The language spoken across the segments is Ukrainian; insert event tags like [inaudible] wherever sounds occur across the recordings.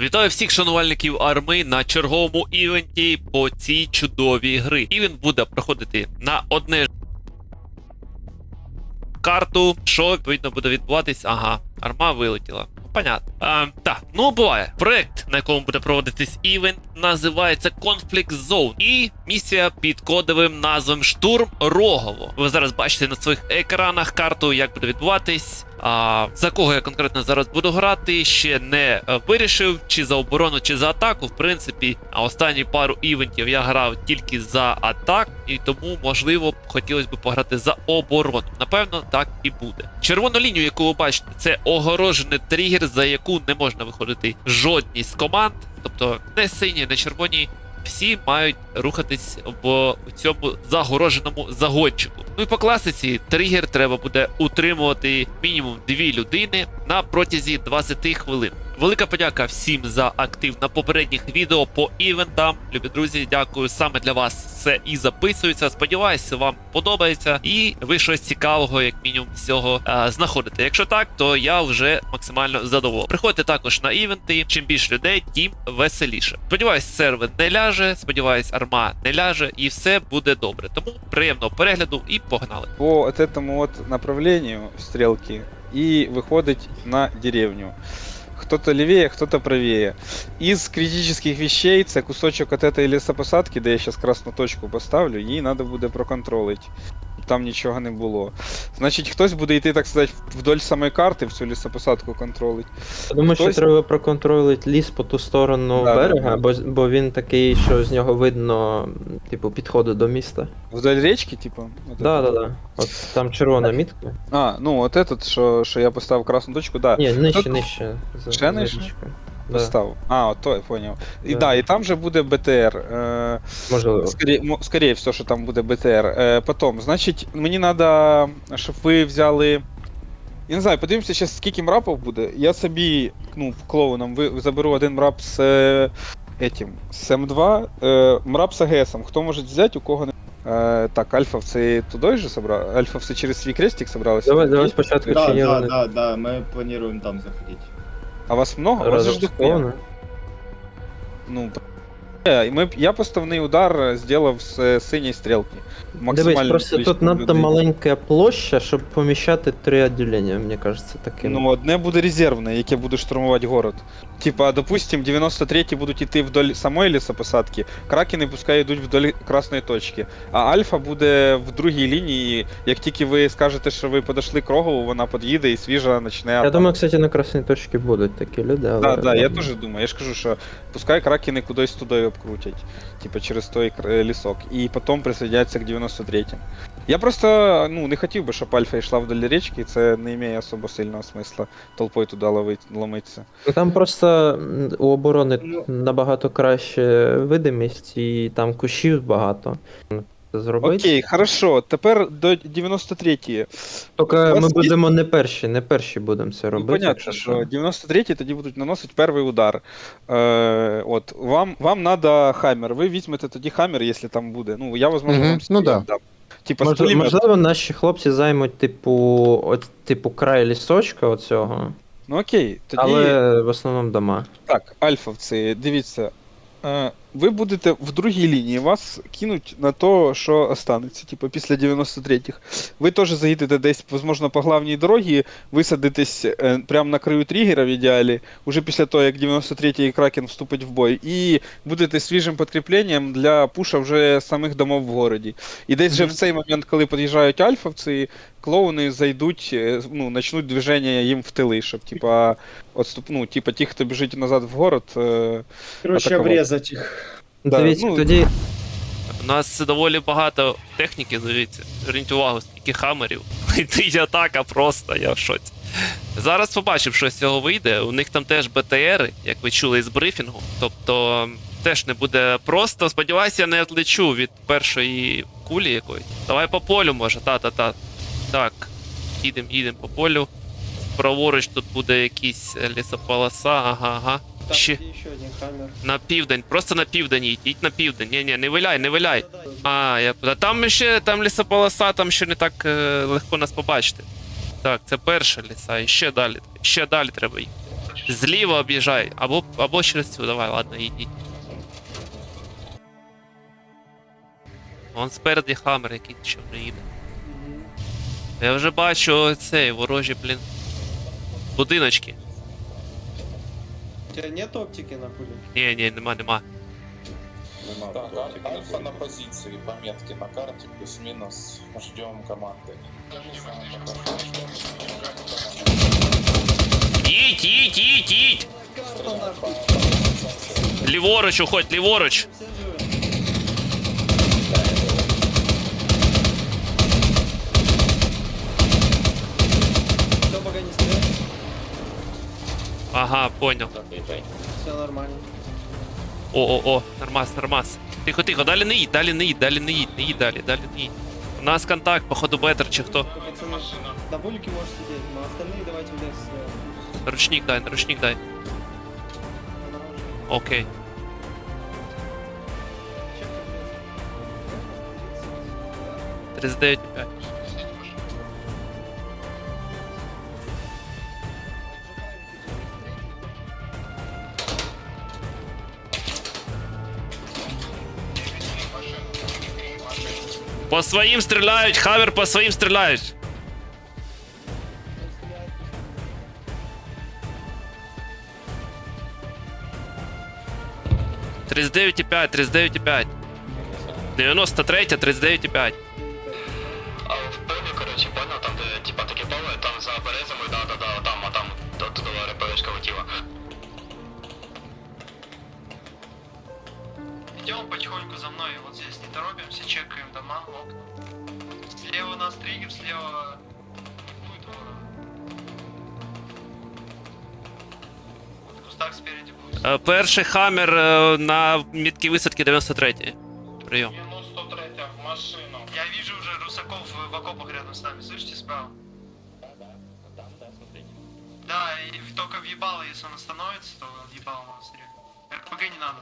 Вітаю всіх шанувальників арми на черговому івенті по цій чудовій гри. Івент буде проходити на одне карту. Що відповідно буде відбуватись? Ага, арма вилетіла. Понятно. А, так, ну буває. Проект, на якому буде проводитись івент, називається Conflict Zone. І місія під кодовим назвом Штурм Рогово. Ви зараз бачите на своїх екранах карту, як буде відбуватись. А за кого я конкретно зараз буду грати, ще не е, вирішив, чи за оборону, чи за атаку. В принципі, а останні пару івентів я грав тільки за атак, і тому, можливо, хотілося б пограти за оборону. Напевно, так і буде. Червону лінію, яку ви бачите, це огорожений тригер, за яку не можна виходити жодній з команд, тобто не сині, не червоні. Всі мають рухатись в цьому загороженому загончику. Ну і по класиці тригер треба буде утримувати мінімум дві людини на протязі 20 хвилин. Велика подяка всім за актив на попередніх відео по івентам. Любі друзі, дякую саме для вас. Це і записується. Сподіваюся, вам подобається, і ви щось цікавого, як мінімум, з цього е, знаходите. Якщо так, то я вже максимально задоволений. Приходьте також на івенти. Чим більше людей, тим веселіше. Сподіваюсь, сервер не ляже. Сподіваюсь, арма не ляже, і все буде добре. Тому приємного перегляду і погнали. по вот этому вот направлению стрелки и выходить на деревню. Кто-то левее, кто-то правее. Из критических вещей це кусочок от этой лесопосадки, де я сейчас красну точку поставлю, її треба буде проконтролити. Там нічого не було. Значить, хтось буде йти, так сказати, вдоль самої карти, в цю лісопосадку контролить. Я думаю, що треба проконтролити ліс по ту сторону Да, берега, да, бо, бо він такий, що з нього видно, типу, підходи до міста. Вдоль річки, типу. Да, да, да. От там червона мітка. А, ну от этот, що, що я поставив красну точку, да. Ні, нижче, Тут- нижче. за- Ще нижче? Поставив. А, от то я поняв. І Да. да, і там же буде БТР. Е, можливо. Скорее, мо- все, що там буде БТР. Е, потом, значить, мені треба, щоб ви взяли. Я не знаю, подивимося зараз, скільки мрапів буде. Я собі, ну, клоуном ви, заберу один мрап з е, этим, з М2, е, мрап з АГСом. Хто може взяти, у кого не. Е, так, альфовці туди же собрали? Альфовці через свій крестик собралися? Давай, давай спочатку Да, чи є да, вони да, да, мы планируем там заходить. А вас много? У вас же дохуя. Ну, ми, я поставний удар зробив з е, синьої стрілки. Дивись, просто тут надто людей. маленька площа, щоб поміщати три відділення, мені кажеться, таким. Ну, одне буде резервне, яке буде штурмувати город. Типа, допустим, 93-ті будуть йти вдоль самої лісопосадки, кракени пускай йдуть вдоль красної точки. А Альфа буде в другій лінії. Як тільки ви скажете, що ви подошли к рогову, вона під'їде і свіжа почне. Я думаю, кстати, на красній точці будуть такі люди, але. Так, да, я ладно. теж думаю. Я ж кажу, що пускай кракени кудись туди обкрутять, типа через той лісок, і потім присоединяться к 93-м. Я просто ну, не хотів би, щоб Альфа йшла вдоль річки, це не має особо сильного смисла толпою туди ловить, ломитися. Ну, Там просто у оборони Ну. набагато краще видимість, і там кущів багато. Зробити. Окей, хорошо. Тепер до 93-ї. Тільки ми є- будемо не перші, не перші будемо це Ну, робити. понятно, якщо що що. 93-ті тоді будуть наносити перший удар. Е, от, вам, вам надо хаммер. Ви візьмете тоді хаммер, якщо там буде. Ну, я, возможно, Мгм, вам ну да. дам. Типа, з Можливо, пулемета. можливо, наші хлопці займуть, типу, от, типу, край лісочка оцього, Ну окей, тоді. але в основному дома. Так, альфовці, дивіться. Е, ви будете в другій лінії, вас кинуть на то, що останеться, типу, після 93-х. Ви теж заїдете десь, можливо, по главній дорогі, висадитесь е, прямо на краю тригера в ідеалі, уже після того, як 93-й Кракен вступить в бой, і будете свіжим підкріпленням для пуша вже самих домов в городі. І десь вже в цей момент, коли під'їжджають альфовці, клоуни зайдуть, е, ну, почнуть движення їм в тили, щоб, типа, отступ, ну, типа, ті, хто біжить назад в город. е, Короче, Атаковать. Да, Дивіться, ну, тоді У нас доволі багато техніки, дивіться. Зверніть увагу, скільки хамерів. [laughs] Летить атака просто, я в шоці. Зараз побачимо, що з цього вийде. У них там теж БТРи, як ви чули з брифінгу. Тобто теж не буде просто. Сподіваюся, я не відлечу від першої кулі якоїсь. Давай по полю, може, та-та-та. Так. Їдемо, їдемо по полю. Праворуч тут буде якийсь е, лісополоса, ага, ага. Ще хаммер. на південь, просто на південь йдіть на південь. Ні, ні, не виляй, не виляй. А, я а там ще там лісополоса, там ще не так е, легко нас побачити. Так, це перша ліса, і ще далі. Ще далі треба їхати. Зліва об'їжджай, або, або через цю, давай, ладно, йдіть. Вон спереді хамер, який ще приїде. Я вже бачу цей ворожі, блін. Будиночки. У тебя нет оптики на пуле? Ні, ні, нема, нема. Так, а- Альфа на позиции, пометки на карте, плюс-минус, ждем команды. Їдь, їдь, їдь, їдь! Карта нахуй. Ліворуч уходь, ліворуч! Все живы. Все, пока не стреляй. Ага, понял. Все нормально. О-о-о, нормас, нормас. Тихо, тихо, далі не їдь, далі не їдь, далі не їдь, не їдь далі, далі не їдь. У нас контакт, походу, бетер чи хто. Только, пацаны, на булике можешь сидеть, но остальные давайте в лес. э, Наручник дай, наручник дай. пусть. Окей. Чекай, блядь. 39,5. По своїм стріляють, хавер по своїм стріляють. Тридцять дев'ять і п'ять, тридцять дев'ять і п'ять. 93, 39,5. А потихоньку за мной, вот здесь не торопимся, чекаем дома, окна. Слева у нас триггер, слева будет ворон. Вот в кустах спереди будет. Е, Перший хаммер е, на мітки висадки 93. Прийом. 93 в машину. Я вижу уже русаков в, в окопах рядом с нами, слышите, справа? Да, и в- только въебало, если он остановится, то въебало надо стрелять. РПГ не надо.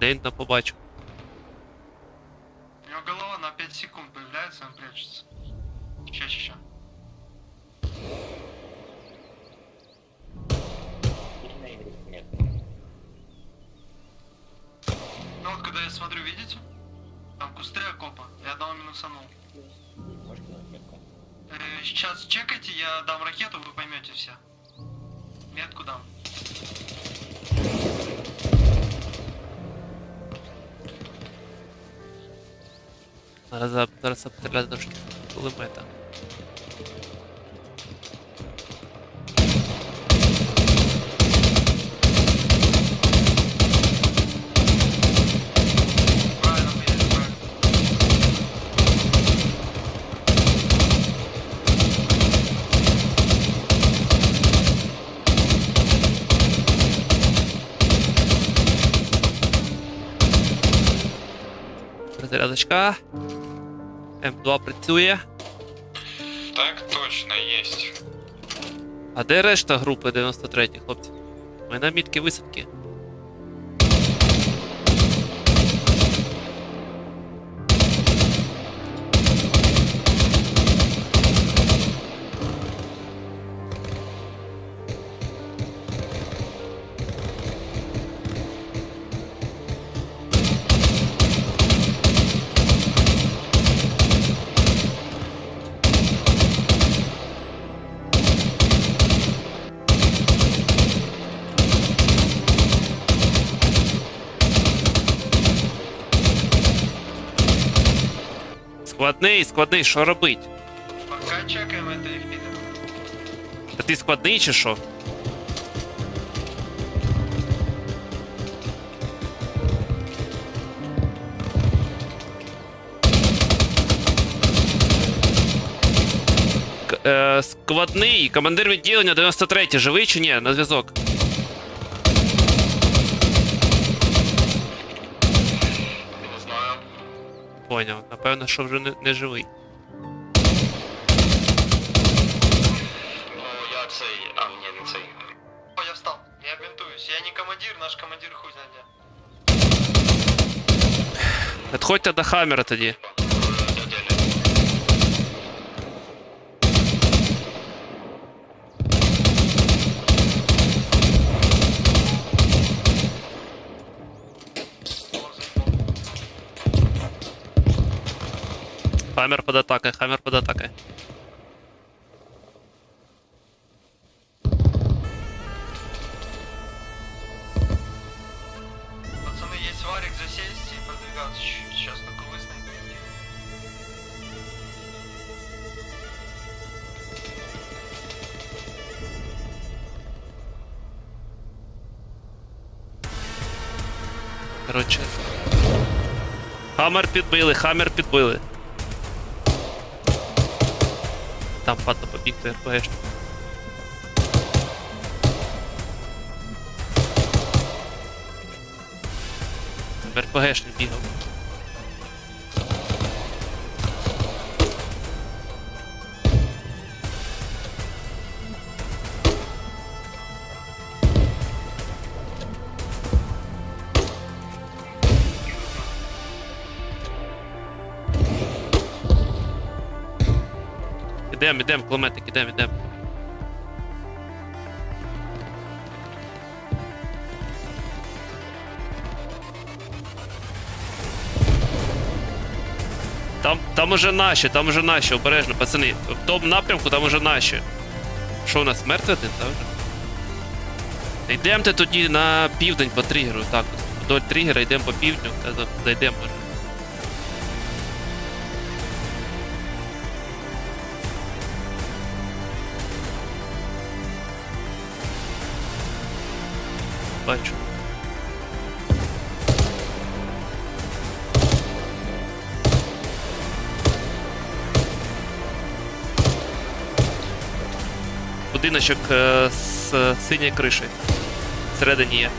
День на побачу. У него голова на 5 секунд появляется, он прячется. Ща, ща, ща. Ну вот, когда я смотрю, видите? Там кусты окопа. Я одного минусанул. Э, сейчас чекайте, я дам ракету, вы поймете все. Метку дам. Зараз зараз обстріляти до кулемета. Розрядочка. М2 працює. Так точно, есть. А де решта групи 93, хлопці? Ми на мітки висадки. Складний, складний, що робить? Пока чекаем это их пидор. А ти складний чи що? К- е, складний, командир відділення 93, живий чи ні? На зв'язок. Поняв. Напевно, що вже не, не живий. Ну, я цей... А, ні, не цей. О, я встал. Я бинтуюсь. Я не командир, наш командир хуй знает где. Підходьте до хамера тоді. Хаммер под атакой, хаммер под атакой. Пацаны, есть варик засесть и продвигаться чуть-чуть. Сейчас только выставим. Коротше. Хаммер підбили, хаммер підбили. Там падно побіг до РПГшник. РПГшник бігав. Ідем, ідем, кулеметник, ідем, ідем. Там, там уже наші, там уже наші, обережно, пацани. В тому напрямку там уже наші. Що у нас, мертвий один, так? Йдемте тоді на південь по тригеру, так. Вдоль тригера йдемо по півдню, зайдемо Бачу. Будиночок е, з синьою кришею. Всередині є.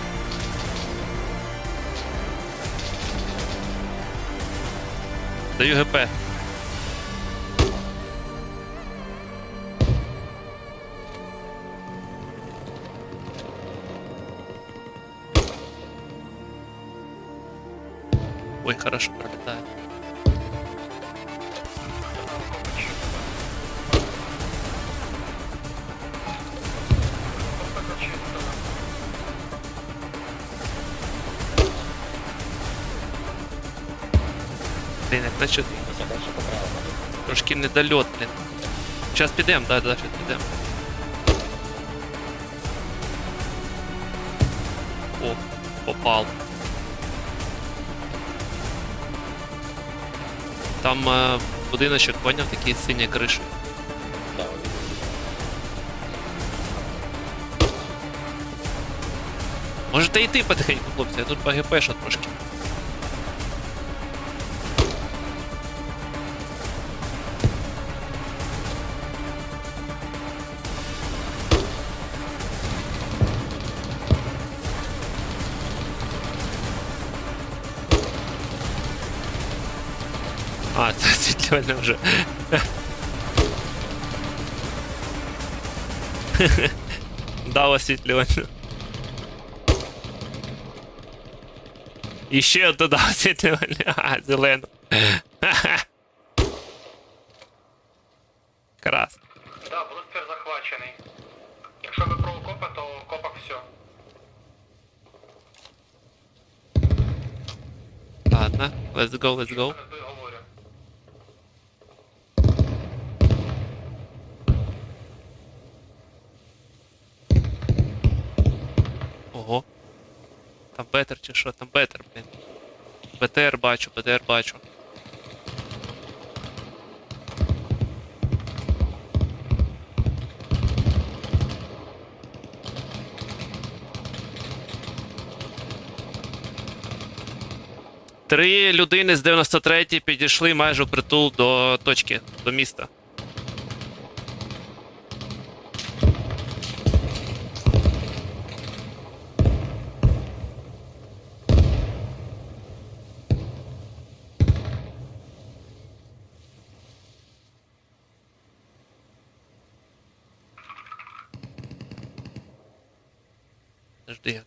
Даю ГП. Ой, хорошо пролетает. Блін, як наче трошки недольот, блін. Зараз підемо, да, да, зараз підемо. О, попал. Там е, будиночок, поняв, такий синя криша. Можете йти потихеньку, хлопці, я тут по ГП трошки. освітлювальне вже. [laughs] Дав освітлювальне. І ще одне дав освітлювальне. А, [laughs] зелену. [laughs] Крас. Да, блустер захвачений. Якщо ви про окопи, то в окопах все. Ладно, let's go, let's go. Чи що? Там бетер, блін. БТР бачу, БТР бачу. Три людини з 93 підійшли майже впритул до точки, до міста.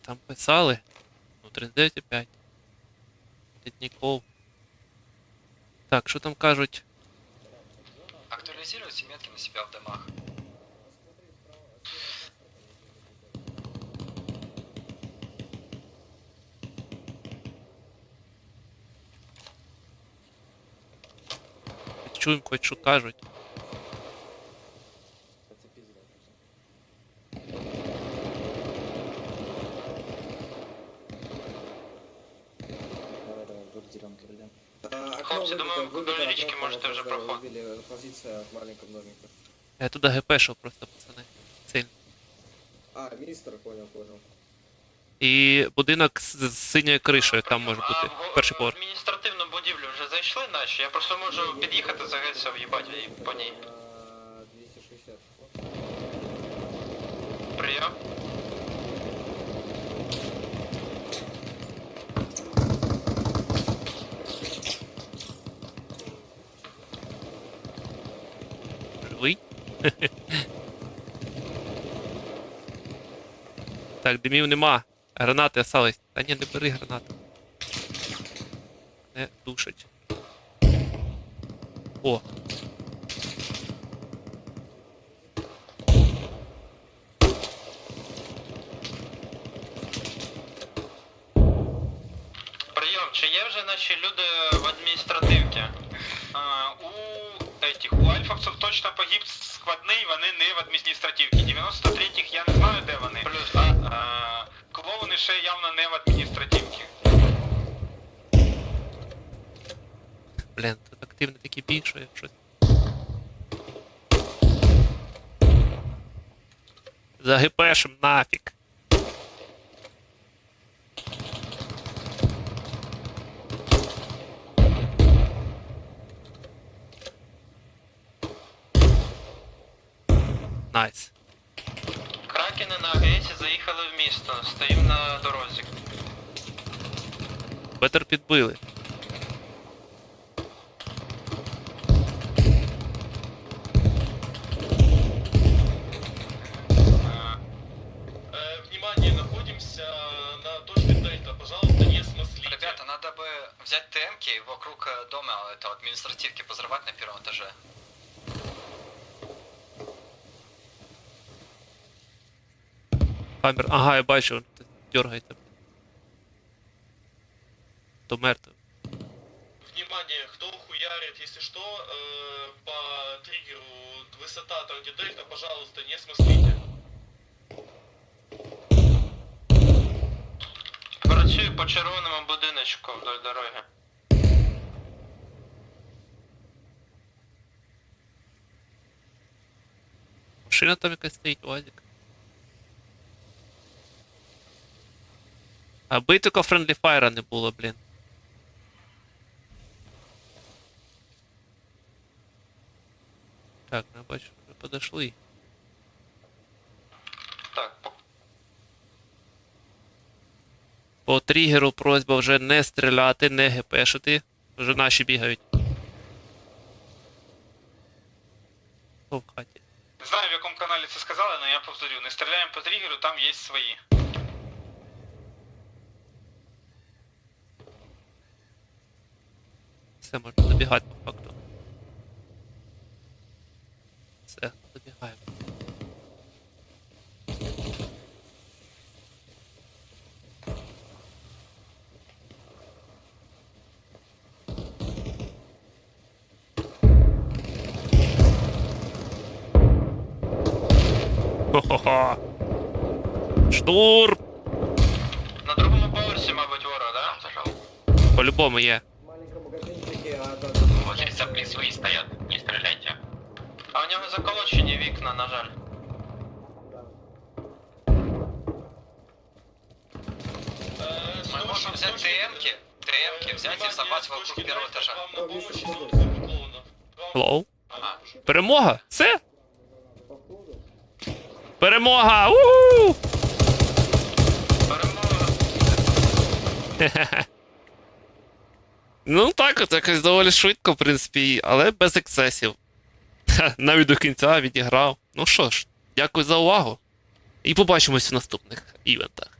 там писали? Ну, 39,5. Літніков. Так, що там кажуть? Актуализируйте метки на себя в домах. Чуємо, хоч що кажуть. До можете вже проходити. Позиция от маленького домика. Я туди ГПшов просто, пацани. Сильно. А, министр, понял, понял. І будинок з, з синьою кришею там може бути. в- Перший в поверх. адміністративну будівлю вже зайшли наші. Я просто можу під'їхати, загетися, в'їбати і по ній. 260. Прийом. так, димів нема. Гранати остались. Та ні, не бери гранату. Не душить. О. Прийом, чи є вже наші люди в адміністративці? А, у этих, у альфовців точно погиб складний, вони не в адміністративці. 93-х я не знаю, де вони. Плюс, а, а клоуни ще явно не в адміністративці. Блін, тут активний такий бій, що я щось. За ГПшем Найс. Кракени на АГСі заїхали в місто, стоїм на дорозі. Бетер підбили. А, Э, внимание, находимся на точке Дельта. Пожалуйста, не смослите. Ребята, надо бы взять ТМки и вокруг э, дома это административки позорвать на первом этаже. Хаммер. Ага, я бачу, тут. То мертвий. Внимание, кто хуярит, если что, э, по триггеру высота там, где Дельта, пожалуйста, не смослите. Працюю по червоному будиночку вдоль дороги. Машина там якась стоїть, Вазик. Аби тільки френдлі файра не було, блін. Так, ну, бачу, вже подошли. Так, по- тригеру просьба вже не стріляти, не гепешити. Вже наші бігають. О, в хаті. Не знаю, в якому каналі це сказали, але я повторю. Не стріляємо по тригеру, там є свої. Все, можна добігати по факту. Все, добігаємо. Хо-хо-хо. Штурм! На другому поверсі, мабуть, ворог, да? По-любому є. А у нього заколочені вікна, на жаль. Э, Мы можем взять ТМки, ТМки взять и собрать вокруг первого этажа. Вам на О, помощь мистер идут Богдан. клоунов. Вам- Hello? Ага. Перемога! Все? походу. Перемога! у Перемога. [laughs] Ну так, от якось доволі швидко, в принципі, але без ексцесів. Навіть до кінця відіграв. Ну що ж, дякую за увагу. І побачимось в наступних івентах.